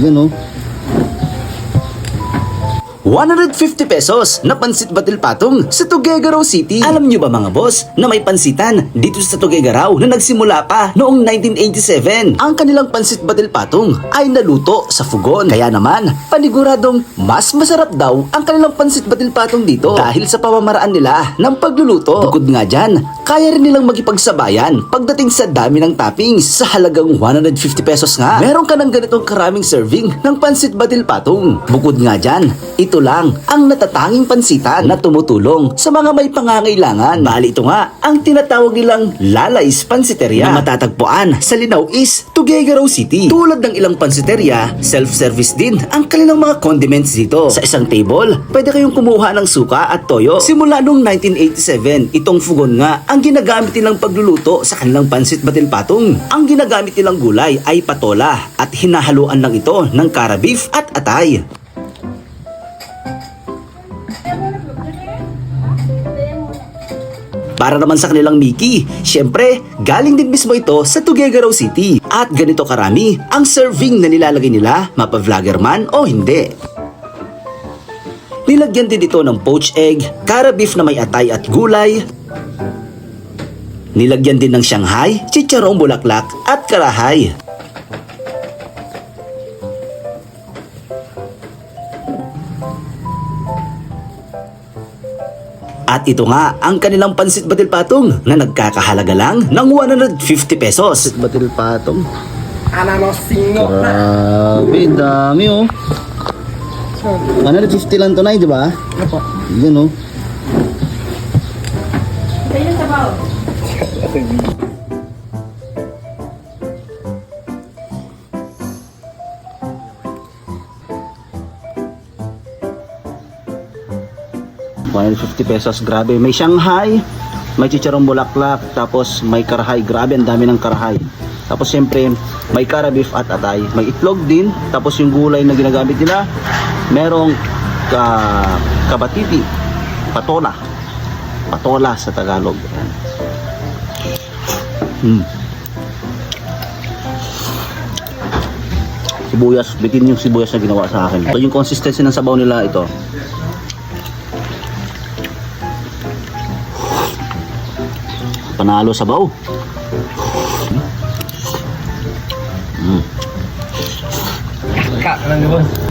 Yan oh. 150 pesos na pansit batil patong sa Tuguegarao City. Alam nyo ba mga boss na may pansitan dito sa Tuguegarao na nagsimula pa noong 1987. Ang kanilang pansit batil patong ay naluto sa fugon. Kaya naman, paniguradong mas masarap daw ang kanilang pansit batil patong dito dahil sa pamamaraan nila ng pagluluto. Bukod nga dyan, kaya rin nilang magipagsabayan pagdating sa dami ng toppings sa halagang 150 pesos nga. Meron ka ng ganitong karaming serving ng pansit batil patong. Bukod nga dyan, ito lang ang natatanging pansitan na tumutulong sa mga may pangangailangan. Bali ito nga ang tinatawag nilang Lalays Pansiteria na matatagpuan sa Linao East, Tuguegarao City. Tulad ng ilang pansiteria, self-service din ang kanilang mga condiments dito. Sa isang table, pwede kayong kumuha ng suka at toyo. Simula noong 1987, itong fugon nga ang ginagamit nilang pagluluto sa kanilang pansit batil patong. Ang ginagamit nilang gulay ay patola at hinahaluan lang ito ng kara beef at atay. Para naman sa kanilang Mickey, syempre, galing din mismo ito sa Tuguegarao City. At ganito karami ang serving na nilalagay nila, mapa-vlogger man o hindi. Nilagyan din ito ng poached egg, kara beef na may atay at gulay, Nilagyan din ng Shanghai, chicharong bulaklak at karahay. At ito nga ang kanilang pansit batil patong na nagkakahalaga lang ng 150 pesos. Batil patong. Ana mga singo na. Grabe, dami oh. 150 lang to na, di ba? Ano po? Yan oh. $150 pesos, grabe. May Shanghai, may chicharong bulaklak, tapos may karahay. Grabe, ang dami ng karahay. Tapos siyempre, may kara beef at atay. May itlog din, tapos yung gulay na ginagamit nila, merong ka, kabatiti, patola. Patola sa Tagalog. Ayan. Hmm. Sibuyas, bitin yung sibuyas na ginawa sa akin. Ito yung consistency ng sabaw nila ito. Panalo sabaw. Ka, lang boss.